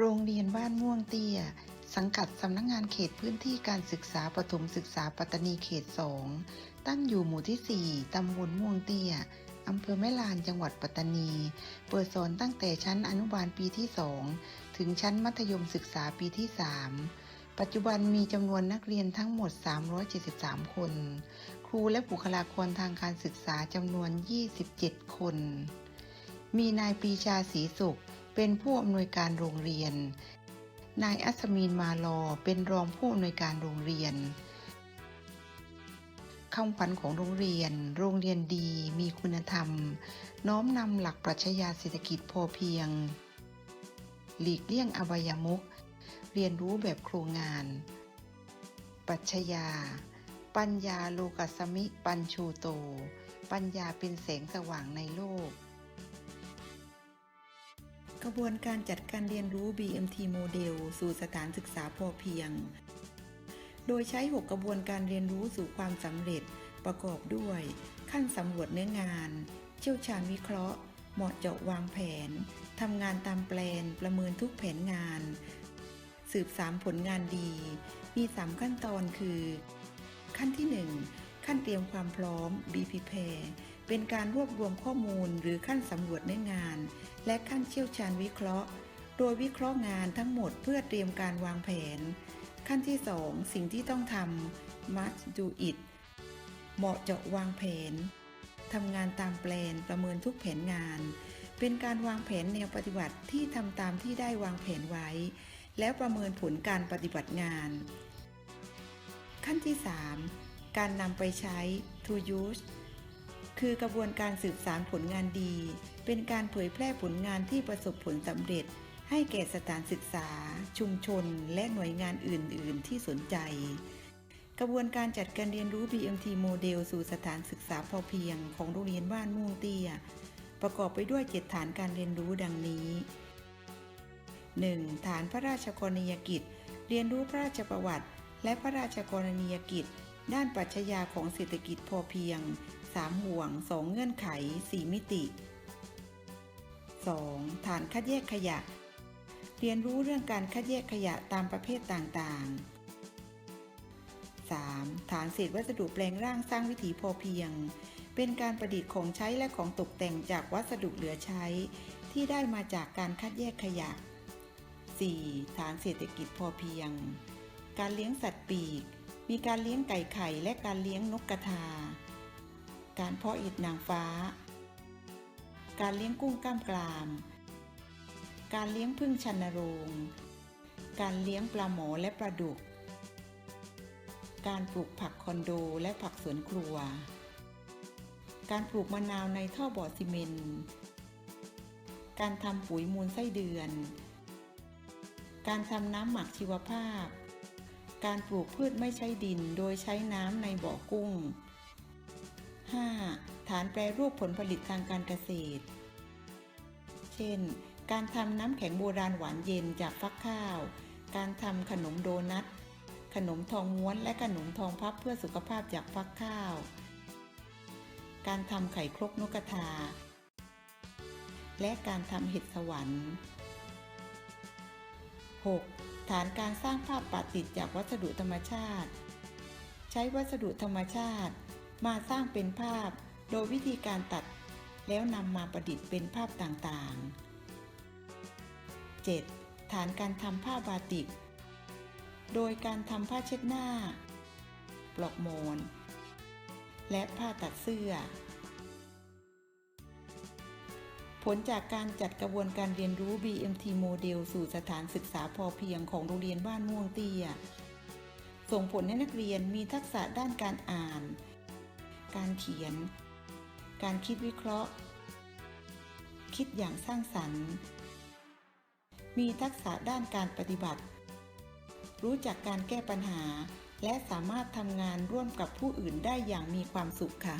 โรงเรียนบ้านม่วงเตี้ย สังกัดสำนักงงานเขตพื้นที่การศึกษาประถมศึกษาปัตตานีเขต 2 ตั้งอยู่หมู่ที่ 4 ตำบลม่วงเตี้ยอำเภอแม่ลานจังหวัดปัตตานี เปิดสอนตั้งแต่ชั้นอนุบาลปีที่ 2 ถึงชั้นมัธยมศึกษาปีที่ 3 ปัจจุบันมีจำนวนนักเรียนทั้งหมด 373 คน ครูและบุคลากรทางการศึกษาจำนวน 27 คน มีนายปีชาศรีสุข เป็นผู้อำนวยการโรงเรียน นายอัศมีนมาลอเป็นรองผู้อำนวยการโรงเรียนคำขวัญของโรงเรียน โรงเรียนดีมีคุณธรรม น้อมนำหลักปรัชญาเศรษฐกิจพอเพียง หลีกเลี่ยงอบายมุขเรียนรู้แบบโครงงาน ปรัชญา ปัญญาโลกัสสมิปัญชูโต ปัญญาเป็นแสงสว่างในโลก กระบวนการจัดการเรียนรู้ BMT โมเดลสู่สถานศึกษาพอเพียง โดยใช้ 6 กระบวนการเรียนรู้สู่ความสำเร็จประกอบด้วย ขั้นสำรวจเนื้องาน เชี่ยวชาญวิเคราะห์ เหมาะเจาะวางแผนทำงานตามแปลนประเมินทุกแผนงาน สืบสามผลงานดี มี 3 ขั้นตอนคือ ขั้นที่ 1 ขั้นเตรียมความพร้อม B prepare เป็นการรวบรวมข้อมูลหรือขั้นสำรวจเนื้องาน และขั้นเชี่ยวชาญวิเคราะห์ โดยวิเคราะห์งานทั้งหมดเพื่อเตรียมการวางแผน ขั้นที่ 2 สิ่งที่ต้องทำ must do it เหมาะเจาะวางแผนทำงานตามแปลนประเมินทุกแผนงาน เป็นการวางแผนแนวปฏิบัติที่ทำตามที่ได้วางแผนไว้ แล้วประเมินผลการปฏิบัติงาน ขั้นที่ 3 การนำไปใช้ to use คือกระบวนการสืบสารผลงานดี เป็นการเผยแพร่ผลงานที่ประสบผลสำเร็จ ให้แก่สถานศึกษา ชุมชน และหน่วยงานอื่น ๆ ที่สนใจ กระบวนการจัดการเรียนรู้ BMT โมเดลสู่สถานศึกษาพอเพียงของโรงเรียนบ้านม่วงเตี้ย ประกอบไปด้วย7ฐานการเรียนรู้ดังนี้ 1. ฐานพระราชกรณียกิจ เรียนรู้พระราชประวัติ และพระราชกรณียกิจ ด้านปรัชญาของเศรษฐกิจพอเพียง 3 ห่วง 2 เงื่อนไข 4 มิติ 2. ฐานคัดแยกขยะ เรียนรู้เรื่องการคัดแยกขยะตามประเภทต่างๆ 3. ฐานเศษวัสดุแปลงร่างสร้างวิถีพอเพียง เป็นการประดิษฐ์ของใช้และของตกแต่งจากวัสดุเหลือใช้ ที่ได้มาจากการคัดแยกขยะ 4. ฐานเศรษฐกิจพอเพียง การเลี้ยงสัตว์ปีก มีการเลี้ยงไก่ไข่และการเลี้ยงนกกระทา การเพาะเห็ดนางฟ้า การเลี้ยงกุ้งกล้ามกราม การเลี้ยงพึ่งชันโรง การเลี้ยงปลาหมอและปลาดุก การปลูกผักคอนโดและผักสวนครัว การปลูกมะนาวในท่อบ่อซีเมนต์การทำปุ๋ยมูลไส้เดือน การทำน้ำหมักชีวภาพ การปลูกพืชไม่ใช้ดินโดยใช้น้ำในบ่อกุ้ง 5. ฐานแปรรูปผลผลิตทางการเกษตร เช่น การทำน้ำแข็งโบราณหวานเย็นจากฟักข้าว การทำขนมโดนัท ขนมทองม้วนและขนมทองพับเพื่อสุขภาพจากฟักข้าว การทำไข่ครกนกกระทา และการทำเห็ดสวรรค์ 6. ฐานการสร้างภาพปาติดจากวัสดุธรรมชาติ ใช้วัสดุธรรมชาติ มาสร้างเป็นภาพโดยวิธีการตัดแล้วนำมาประดิษฐ์เป็นภาพต่างๆ 7. ฐานการทำผ้าบาติก โดยการทำผ้าเช็ดหน้า ปลอกโมน และผ้าตัดเสื้อ ผลจากการจัดกระบวนการเรียนรู้ BMT โมเดลสู่สถานศึกษาพอเพียงของโรงเรียนบ้านม่วงเตี้ย ส่งผลให้นักเรียนมีทักษะด้านการอ่าน การเขียน การคิดวิเคราะห์ คิดอย่างสร้างสรรค์ มีทักษะด้านการปฏิบัติ รู้จักการแก้ปัญหา และสามารถทำงานร่วมกับผู้อื่นได้อย่างมีความสุขค่ะ